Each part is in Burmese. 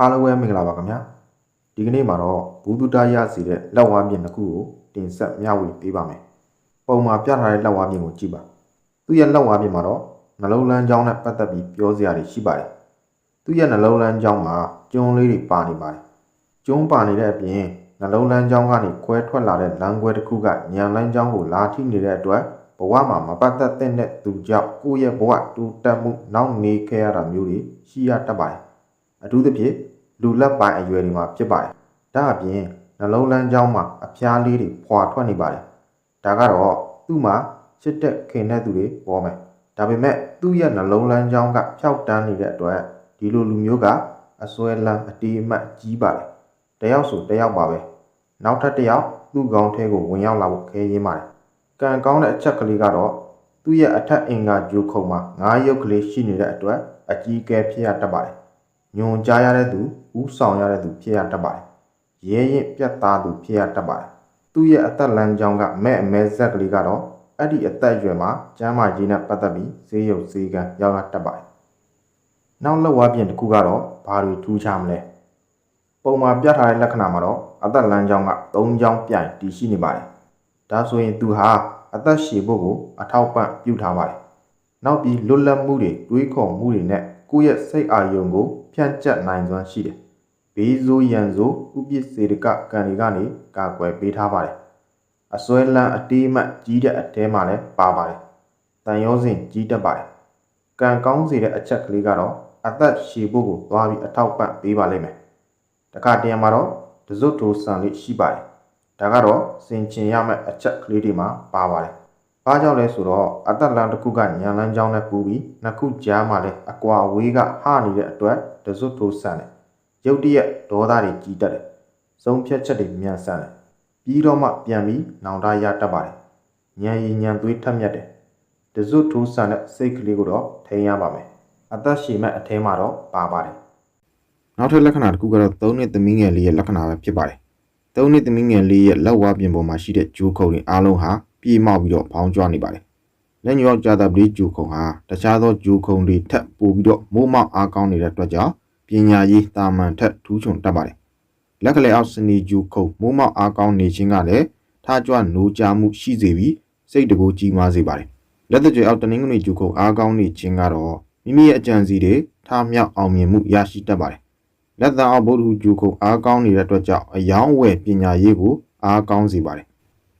အားလုံးပဲမင်္ဂလာပါခင်ဗျာဒီကနေ့မှာတော့ဘူးတုတရစီတဲ့လက်ဝါးပြင်တစ်ခုကိုတင်ဆက်မျှဝေပေးပါမယ်ပုံမှာပြထားတဲ့လက်ဝါးပြင်ကိုကြည့်ပါသူ့ရဲ့လက်ဝါးပြင်မှာတော့နှလုံးလန်းကြောင်းနဲ့ပတ်သက်ပြီးပြောစရာတွေရှိပါတယ်သူ့ရဲ့နှလုံးလန်းကြောင်းမှာကျွန်းလေးတွေပါနေပါတယ်ကျွန်းပါနေတဲ့အပြင်နှလုံးလန်းကြောင်းကနေခွဲထွက်လာတဲ့လမ်းခွဲတစ်ခုကညံလန်းကြောင်းကိုလာထိနေတဲ့အတွက်ဘဝမှာမပတ်သက်တဲ့သူကြောင့်ကိုယ့်ရဲ့ဘဝတူတက်မှုနောက်နေခဲ့ရတာမျိုးတွေရှိရတတ်ပါတယ် အထူးသဖြင့်လူလက်ပိုင်းအရွယ်တွေမှာဖြစ်ပါတယ်။ဒါအပြင်နှလုံးလန်းကြောင်းမှာအဖျားလေးတွေဖွာထွက်နေပါတယ်။ဒါကတော့သူ့မှာချစ်တဲ့ခင်တဲ့သူတွေပေါ်မယ်။ဒါပေမဲ့သူ့ရဲ့နှလုံးလန်းကြောင်းကဖျောက်တန်းနေတဲ့အတွက်ဒီလိုလူမျိုးကအစွဲလန်းအတီးအမှတ်ကြီးပါတယ်။တယောက်ဆိုတယောက်ပါပဲ။နောက်ထပ်တစ်ယောက်သူ့ကောင်းထဲကိုဝင်ရောက်လာဖို့ခဲရင်းပါတယ်။ကံကောင်းတဲ့အချက်ကလေးကတော့သူ့ရဲ့အထက်အင်္ဂါဂျိုခုံမှာငါးရုပ်ကလေးရှိနေတဲ့အတွက်အကြီးအကဲဖြစ်ရတတ်ပါတယ်။ ညွန်ကြားရတဲ့သူဥဆောင်ရတဲ့သူဖြစ်ရတတ်ပါတယ်။ရဲရင်ပြတ်သားသူဖြစ်ရတတ်ပါတယ်။သူ့ရဲ့အသက်လမ်းကြောင်းကမဲ့အမဲဇက်ကလေးကတော့အဲ့ဒီအသက်အရွယ်မှာကျမ်းမာရေးနဲ့ပတ်သက်ပြီးဈေးရုပ်ဈေးကန်းရောက်ရတတ်ပါတယ်။နောက်လက်ဝါးပြင်တစ်ခုကတော့ဘာတွေထူးခြားမလဲ။ပုံမှာပြထားတဲ့လက္ခဏာမှာတော့အသက်လမ်းကြောင်းက၃ကြောင်းပြိုင်တည်ရှိနေပါတယ်။ဒါဆိုရင်သူဟာအသက်ရှည်ဖို့ကိုအထောက်ပံ့ပြုထားပါတယ်။နောက်ပြီးလွတ်လပ်မှုတွေတွေးခေါ်မှုတွေနဲ့ကိုယ့်ရဲ့စိတ်အာရုံကို ဖြန့်ကျက်နိုင်စွမ်းရှိတယ်။ဘေးဆိုးရန်ဆိုးဥပစ္စေတကကံတွေကနေကာကွယ်ပေးထားပါတယ်။အစွဲလန်းအတေးမှတ်ကြီးတဲ့အထဲမှာလည်းပါပါတယ်။တန်ရောစဉ်ကြီးတတ်ပါတယ်။ကံကောင်းစေတဲ့အချက်ကလေးကတော့အသက်ရှည်ဖို့ကိုသွားပြီးအထောက်ပံ့ပေးပါလိမ့်မယ်။တခါတရံမှာတော့တစွတ်ထိုးဆန်လေးရှိပါတယ်။ဒါကတော့စင်ချင်ရမယ့်အချက်ကလေးတွေမှာပါပါတယ်။ ဘာကြောင့်လဲဆိုတော့အသက်လမ်းတစ်ခုကညံလန်းကြောင်းနဲ့ပူပြီးနှစ်ခုကြားမှာလည်းအကွာအဝေးကဟနေတဲ့အတွက်တစွတ်ထိုးဆန်တယ်။ရုတ်တရက်ဒေါသတွေကြီးတက်တယ်။ဆုံးဖြတ်ချက်တွေမြန်ဆန်တယ်။ပြီးတော့မှပြန်ပြီးနောင်တရတတ်ပါတယ်။ညံရီညံသွေးထက်မြက်တယ်။တစွတ်ထိုးဆန်တဲ့စိတ်ကလေးကိုတော့ထိန်းရပါမယ်။အသက်ရှည်မဲ့အထဲမှာတော့ပါပါတယ်။နောက်ထပ်လက္ခဏာတစ်ခုကတော့သုံးနှစ်သမီးငယ်လေးရဲ့လက္ခဏာပဲဖြစ်ပါတယ်။သုံးနှစ်သမီးငယ်လေးရဲ့လက်ဝါးပြင်ပေါ်မှာရှိတဲ့ဂျိုးခုံတွေအားလုံးဟာ ပြေမောက်ပြီးတော့ဘောင်းကျွမ်းနေပါတယ်။လက်ညှိုးယောက်ကြာတာပလေးဂျိုးခုံဟာတခြားသောဂျိုးခုံတွေထက်ပိုပြီးတော့မိုးမောက်အားကောင်းနေတဲ့အတွက်ကြောင့်ပညာရေးတာမန်ထက်ထူးချွန်တတ်ပါတယ်။လက်ကလေးအောက်စနီဂျိုးခုံမိုးမောက်အားကောင်းနေခြင်းကလည်းထားကြွနိုးကြမှုရှိစေပြီးစိတ်တကူကြီးမားစေပါတယ်။လက်သက်ကြွယ်အောက်တနင်္ဂနွေဂျိုးခုံအားကောင်းနေခြင်းကတော့မိမိရဲ့အကြံစီတွေထားမြောက်အောင်မြင်မှုရရှိတတ်ပါတယ်။လက်သံအောက်ဗုဒ္ဓဟူဂျူခုံအားကောင်းနေတဲ့အတွက်ကြောင့်အယောင်းအဝယ်ပညာရေးကိုအားကောင်းစေပါတယ်။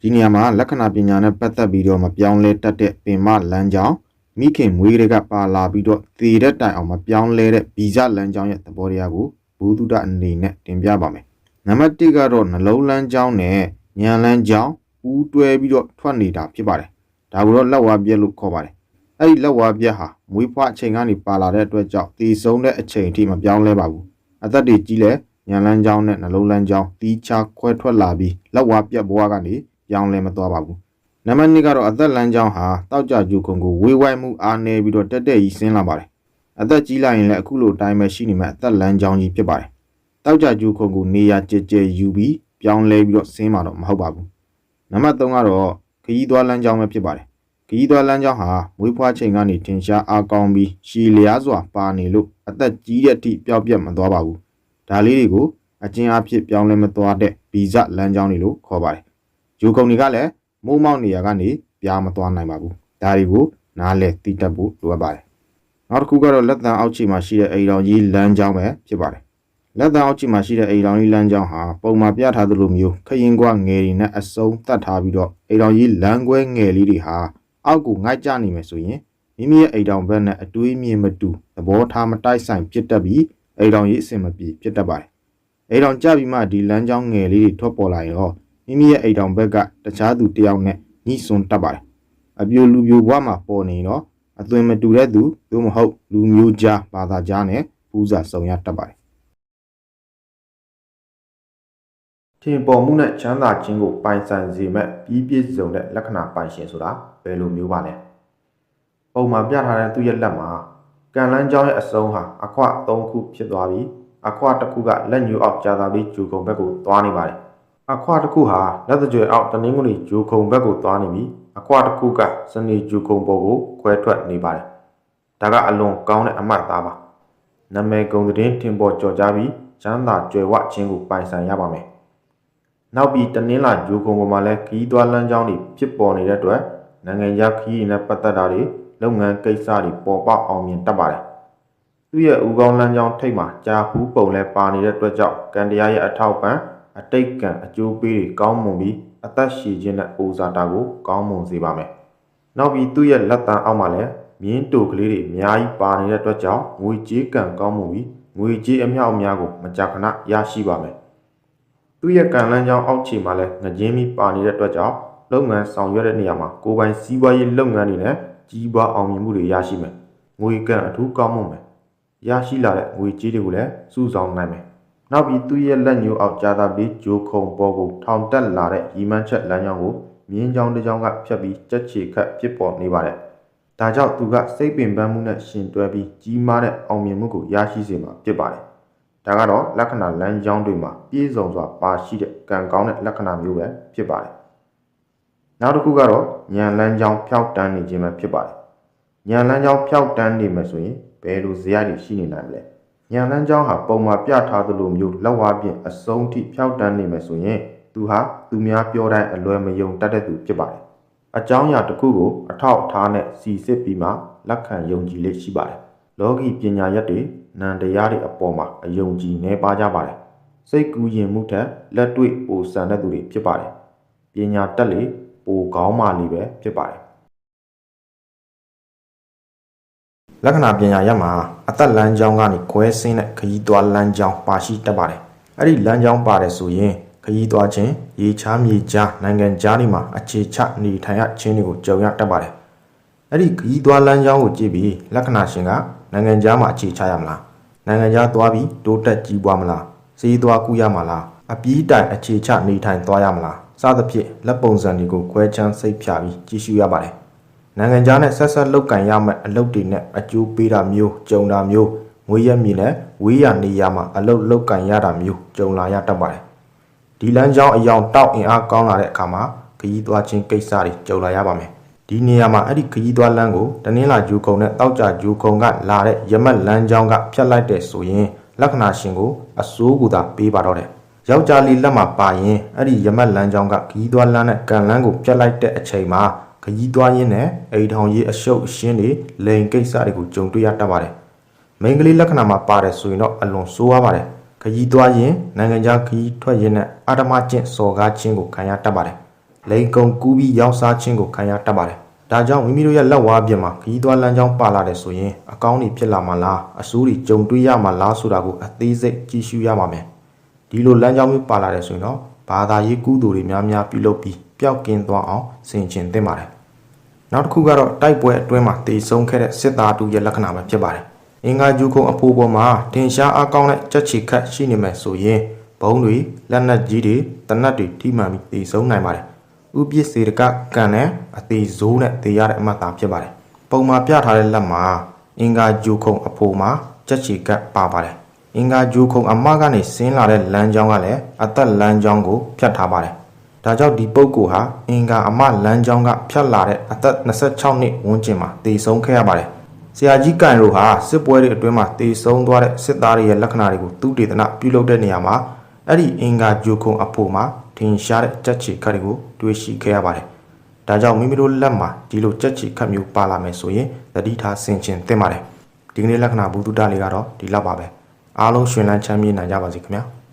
ဒီနေရာမှာလက္ခဏာပညာနဲ့ပတ်သက်ပြီးတော့မပြောင်းလဲတတ်တဲ့ပင်မလမ်းကြောင်းမိခင်မွေးတွေကပါလာပြီးတော့သေတဲ့တိုင်အောင်မပြောင်းလဲတဲ့ဗီဇလမ်းကြောင်းရဲ့သဘောတရားကိုဘူတုဒအနေနဲ့တင်ပြပါမယ်။နံပါတ်1ကတော့နှလုံးလမ်းကြောင်းနဲ့ညံလမ်းကြောင်းပူးတွဲပြီးတော့ထွက်နေတာဖြစ်ပါတယ်။ဒါကိုတော့လက်ဝါးပြက်လို့ခေါ်ပါတယ်။အဲ့ဒီလက်ဝါးပြက်ဟာမွေးဖွားအချိန်ကနေပါလာတဲ့အတွက်ကြောင့်တည်ဆုံးတဲ့အချိန်အထိမပြောင်းလဲပါဘူး။အသက်တွေကြီးလဲညံလန်းကြောင်းနဲ့နှလုံးလန်းကြောင်းတီးခြားခွဲထွက်လာပြီးလက်ဝါးပြက်ဘဝကနေ ပြောင်းလဲမသွားပါဘူး။နံပါတ်2ကတော့အသက်လန်းကြောင်းဟာတောက်ကြကျူခုံကိုဝေးဝိုက်မှုအားနည်းပြီးတော့တက်တက်ကြီးဆင်းလာပါတယ်။အသက်ကြီးလာရင်လည်းအခုလိုအတိုင်းပဲရှိနေမှာအသက်လန်းကြောင်းကြီးဖြစ်ပါတယ်။တောက်ကြကျူခုံကိုနေရာကြဲကြဲယူပြီးပြောင်းလဲပြီးတော့ဆင်းမှာတော့မဟုတ်ပါဘူး။နံပါတ်3ကတော့ခရီးသွားလမ်းကြောင်းပဲဖြစ်ပါတယ်။ခရီးသွားလမ်းကြောင်းဟာမွေးဖွားချိန်ကနေထင်ရှားအားကောင်းပြီးရှည်လျားစွာပါနေလို့အသက်ကြီးတဲ့အထိပျောက်ပြတ်မသွားပါဘူး။ဒါလေးတွေကိုအကျဉ်းအဖြစ်ပြောင်းလဲမသွားတဲ့ဗီဇလမ်းကြောင်းတွေလို့ခေါ်ပါတယ်။ ဂျိုကုံတွေကလည်းမိုးမောက်နေရာကနေပြားမသွားနိုင်ပါဘူး။ဒါတွေကိုနားလည်သိတတ်ဖို့လိုအပ်ပါတယ်။နောက်တစ်ခုကတော့လက်တံအောက်ခြေမှာရှိတဲ့အိမ်တော်ကြီးလမ်းကြောင်းပဲဖြစ်ပါတယ်။လက်တံအောက်ခြေမှာရှိတဲ့အိမ်တော်ကြီးလမ်းကြောင်းဟာပုံမှာပြထားသလိုမျိုးခရင်ကွာငယ်တွေနဲ့အစုံတတ်ထားပြီးတော့အိမ်တော်ကြီးလမ်းခွဲငယ်လေးတွေဟာအောက်ကိုငိုက်ကြနေမယ်ဆိုရင်မိမိရဲ့အိမ်တော်ဘက်နဲ့အတွေးမြင်မတူသဘောထားမတိုက်ဆိုင်ဖြစ်တတ်ပြီးအိမ်တော်ကြီးအဆင်မပြေဖြစ်တတ်ပါတယ်။အိမ်တော်ကြပြီးမှဒီလမ်းကြောင်းငယ်လေးတွေထွက်ပေါ်လာရင်တော့ မိမိရဲ့အိမ်တော်ဘက်ကတခြားသူတစ်ယောက်နဲ့ညှိစွန်းတတ်ပါတယ်။အပြိုလူပြိုဘဝမှာပေါ်နေတော့အသွင်မတူတဲ့သူသို့မဟုတ်လူမျိုးကြားဘာသာကြားနဲ့ပူးစာဆောင်ရတတ်ပါတယ်။ထင်ပေါ်မှုနဲ့ချမ်းသာခြင်းကိုပိုင်ဆိုင်စေမဲ့ပြီးပြည့်စုံတဲ့လက္ခဏာပိုင်ရှင်ဆိုတာဘယ်လိုမျိုးပါလဲ။ပုံမှာပြထားတဲ့သူ့ရဲ့လက်မှာကံလန်းကြောင်းရဲ့အစုံဟာအခွ၃ခုဖြစ်သွားပြီးအခွတစ်ခုကလက်ညှိုးအောက်ကြာသာလေးဂျူကုံဘက်ကိုသွားနေပါတယ်။ အခွတစ်ခုဟာလက်သကြွယ်အောက်တနင်္ဂနွေဂျူကုံဘက်ကိုသွားနေပြီးအခွတစ်ခုကစနေဂျူကုံပေါ်ကိုခွဲထွက်နေပါတယ်။ဒါကအလွန်ကောင်းတဲ့အမှတ်သားပါနာမည်ကုန်သတင်းထင်ပေါ်ကျော်ကြားပြီးချမ်းသာကြွယ်ဝခြင်းကိုပိုင်ဆိုင်ရပါမယ်။နောက်ပြီးတနင်္လာဂျိုကုံပေါ်မှာလည်းခီးသွွားလမ်းကြောင်းတွေဖြစ်ပေါ်နေတဲ့အတွက်နိုင်ငံခြားခီးနဲ့ပတ်သက်တာတွေလုပ်ငန်းကိစ္စတွေပေါ်ပေါက်အောင်မြင်တတ်ပါတယ်။သူ့ရဲ့ဦးကောင်းလမ်းကြောင်းထိပ်မှာကြာဖူးပုံလဲပါနေတဲ့အတွက်ကြောင့်ကန်တရားရဲ့အထောက်ပံ့ အတိတ်ကံအကျိုးပေးတွေကောင်းမွန်ပြီးအသက်ရှည်ခြင်းနဲ့အိုဇာတာကိုကောင်းမွန်စေပါမယ်။နောက်ပြီးသူ့ရဲ့လက်တံအောက်မှာလည်းမြင်းတူကလေးတွေအများကြီးပါနေတဲ့အတွက်ကြောင့်ငွေကြေးကံကောင်းမှုပြီးငွေကြေးအမြောက်အများကိုမကြာခဏရရှိပါမယ်။သူ့ရဲ့ကံလန်းကြောင်းအောက်ခြေမှာလည်းငကြင်းပြီးပါနေတဲ့အတွက်ကြောင့်လုပ်ငန်းဆောင်ရွက်တဲ့နေရာမှာကိုယ်ပိုင်စီးပွားရေးလုပ်ငန်းတွေနဲ့ကြီးပွားအောင်မြင်မှုတွေရရှိမယ်။ငွေကံအထူးကောင်းမှုမယ်။ရရှိလာတဲ့ငွေကြေးတွေကိုလည်းစုဆောင်နိုင်မယ်။ နောက်ပြီးသူ့ရဲ့လက်ညှိုးအောက်ကြာတာပြီးဂျိုခုံပေါ်ကိုထောင်တက်လာတဲ့ရီမန်းချက်လမ်းကြောင်းကိုမြင်းကြောင်းတစ်ကြောင်းကဖြတ်ပြီးကြက်ချေခတ်ဖြစ်ပေါ်နေပါတယ်။ဒါကြောင့်သူကစိတ်ပင်ပန်းမှုနဲ့ရှင်တွဲပြီးကြီးမားတဲ့အောင်မြင်မှုကိုရရှိစေမှာဖြစ်ပါတယ်။ဒါကတော့လက္ခဏာလမ်းကြောင်းတွေမှာပြည့်စုံစွာပါရှိတဲ့ကံကောင်းတဲ့လက္ခဏာမျိုးပဲဖြစ်ပါတယ်။နောက်တစ်ခုကတော့ဉာဏ်လမ်းကြောင်းဖြောက်တန်းနေခြင်းပဲဖြစ်ပါတယ်။ဉာဏ်လမ်းကြောင်းဖြောက်တန်းနေမယ်ဆိုရင်ဘယ်လိုဇယတွေရှိနေနိုင်မလဲ။ ဉာဏ်လမ်းကြောင်းဟာပုံမှာပြထားသလိုမျိုးလက်ဝါးပြင်အစုံထိဖြောက်တန်းနေမယ်ဆိုရင်သူဟာသူများပြောတိုင်းအလွယ်မယုံတတ်တဲ့သူဖြစ်ပါတယ်။အကြောင်းအရာတစ်ခုကိုအထောက်အထားနဲ့စီစစ်ပြီးမှလက်ခံယုံကြည်လေးရှိပါတယ်။လောကီပညာရက်တွေနံတရားတွေအပေါ်မှာအယုံကြည်နေပါကြပါတယ်။စိတ်ကူးရင်မှုထက်လက်တွေ့ပိုဆန်တဲ့သူတွေဖြစ်ပါတယ်။ပညာတက်လေပိုကောင်းမှလေးပဲဖြစ်ပါတယ်။ လက္ခဏာပညာရက်မှာအသက်လမ်းကြောင်းကနေခွဲဆင်းတဲ့ခရီးသွားလမ်းကြောင်းပါရှိတတ်ပါတယ်။အဲ့ဒီလမ်းကြောင်းပါတယ်ဆိုရင်ခရီးသွားခြင်းရေချားမြေကြားနိုင်ငံကြားတွေမှာအခြေချနေထိုင်ရခြင်းတွေကိုကြုံရတတ်ပါတယ်။အဲ့ဒီခရီးသွားလမ်းကြောင်းကိုကြည့်ပြီးလက္ခဏာရှင်ကနိုင်ငံကြားမှာအခြေချရမလား။နိုင်ငံကြားသွားပြီးတိုးတက်ကြီးပွားမလား။စီးသွားကူးရမလား။အပြီးတိုင်အခြေချနေထိုင်သွားရမလား။စသဖြင့်လက်ပုံစံတွေကိုခွဲချမ်းစိတ်ဖြာပြီးကြည့်ရှုရပါတယ်။ နိုင်ငံခြားနဲ့ဆက်ဆက်လုပ်ကင်ရမယ့်အလုပ်တွေနဲ့အကျိုးပေးတာမျိုးကြုံတာမျိုးငွေရက်မြေနဲ့ဝေးရနေရမှာအလုပ်လုပ်ကင်ရတာမျိုးကြုံလာရတတ်ပါတယ်။ဒီလမ်းကြောင်းအယောင်တောက်အင်အားကောင်းလာတဲ့အခါမှာခရီးသွားခြင်းကိစ္စတွေကြုံလာရပါမယ်။ဒီနေရာမှာအဲ့ဒီခရီးသွားလမ်းကိုတနင်္လာဂျူကုံနဲ့တောက်ကြဂျူကုံကလာတဲ့ရမက်လမ်းကြောင်းကဖြတ်လိုက်တဲ့ဆိုရင်လက္ခဏာရှင်ကိုအစိုးကူသာပေးပါတော့တယ်။ယောက်ျားလေးလက်မှာပါရင်အဲ့ဒီရမက်လမ်းကြောင်းကခရီးသွားလမ်းနဲ့ကန်လမ်းကိုဖြတ်လိုက်တဲ့အချိန်မှာ ခရီးသွားရင်းနဲ့အိမ်ထောင်ရေးအရှုပ်အရှင်းတွေလိန်ကိစ္စတွေကိုကြုံတွေ့ရတတ်ပါတယ်။မိန်းကလေးလက္ခဏာမှာပါတယ်ဆိုရင်တော့အလွန်ဆိုးရပါတယ်။ခရီးသွားရင်နိုင်ငံခြားခရီးထွက်ရင်းနဲ့အာဓမကျင့်စော်ကားခြင်းကိုခံရတတ်ပါတယ်။လိန်ကုံကူးပြီးရောက်စားခြင်းကိုခံရတတ်ပါတယ်။ဒါကြောင့်မိမိတို့ရဲ့လက်ဝါးပြင်မှာခရီးသွားလမ်းကြောင်းပါလာတယ်ဆိုရင်အကောင်းတွေဖြစ်လာမှာလားအဆိုးတွေကြုံတွေ့ရမှာလားဆိုတာကိုအသေးစိတ်ကြည့်ရှုရပါမယ်။ဒီလိုလမ်းကြောင်းမျိုးပါလာတယ်ဆိုရင်တော့ဘာသာရေးကုသိုလ်တွေများများပြုလုပ်ပြီးပျောက်ကင်းသွားအောင်ဆင်ခြင်သင့်ပါတယ်။ နောက်တစ်ခုကတော့တိုက်ပွဲအတွင်းမှာတည်ဆုံးခဲ့တဲ့စစ်သားတူရဲ့လက္ခဏာပဲဖြစ်ပါတယ်။အင်္ဂါဂျူကုံအဖိုးပေါ်မှာတင်ရှားအကောင်းတဲ့ကြက်ချီခတ်ရှိနေမယ်ဆိုရင်ဘုံတွေလက်နက်ကြီးတွေတနတ်တွေထိမှန်ပြီးတည်ဆုံးနိုင်ပါတယ်။ဥပစ္စေတကကန်နဲ့အသေးဇိုးနဲ့တည်ရတဲ့အမှတ်သားဖြစ်ပါတယ်။ပုံမှာပြထားတဲ့လက်မှာအင်္ဂါဂျူကုံအဖိုးမှာကြက်ချီကတ်ပါပါတယ်။အင်္ဂါဂျူခုံအမကနေဆင်းလာတဲ့လမ်းကြောင်းကလည်းအသက်လမ်းကြောင်းကိုဖြတ်ထားပါတယ်။ ဒါကြောင့်ဒီပုဂ္ဂိုလ်ဟာအင်္ဂါအမလမ်းကြောင်းကဖြတ်လာတဲ့အသက်26နှစ်ဝန်းကျင်မှာတည်ဆုံးခဲ့ရပါတယ်။ဆရာကြီးကန်ရိုဟာစစ်ပွဲတွေအတွင်းမှာတည်ဆုံးသွားတဲ့စစ်သားတွေရဲ့လက္ခဏာတွေကိုသူတေသနပြုလုပ်တဲ့နေရာမှာအဲ့ဒီအင်္ဂါဂျူခုံအဖို့မှာထင်ရှားတဲ့ကြက်ချီခတ်တွေကိုတွေ့ရှိခဲ့ရပါတယ်။ဒါကြောင့်မိမိတို့လက်မှာဒီလိုကြက်ချီခတ်မျိုးပါလာမယ်ဆိုရင်သတိထားဆင်ခြင်သင့်ပါတယ်။ဒီကနေ့လက္ခဏာဘုဒ္ဓလေးကတော့ဒီလောက်ပါပဲ။အားလုံးရှင်လန်းချမ်းမြေ့နိုင်ကြပါစေခင်ဗျာ။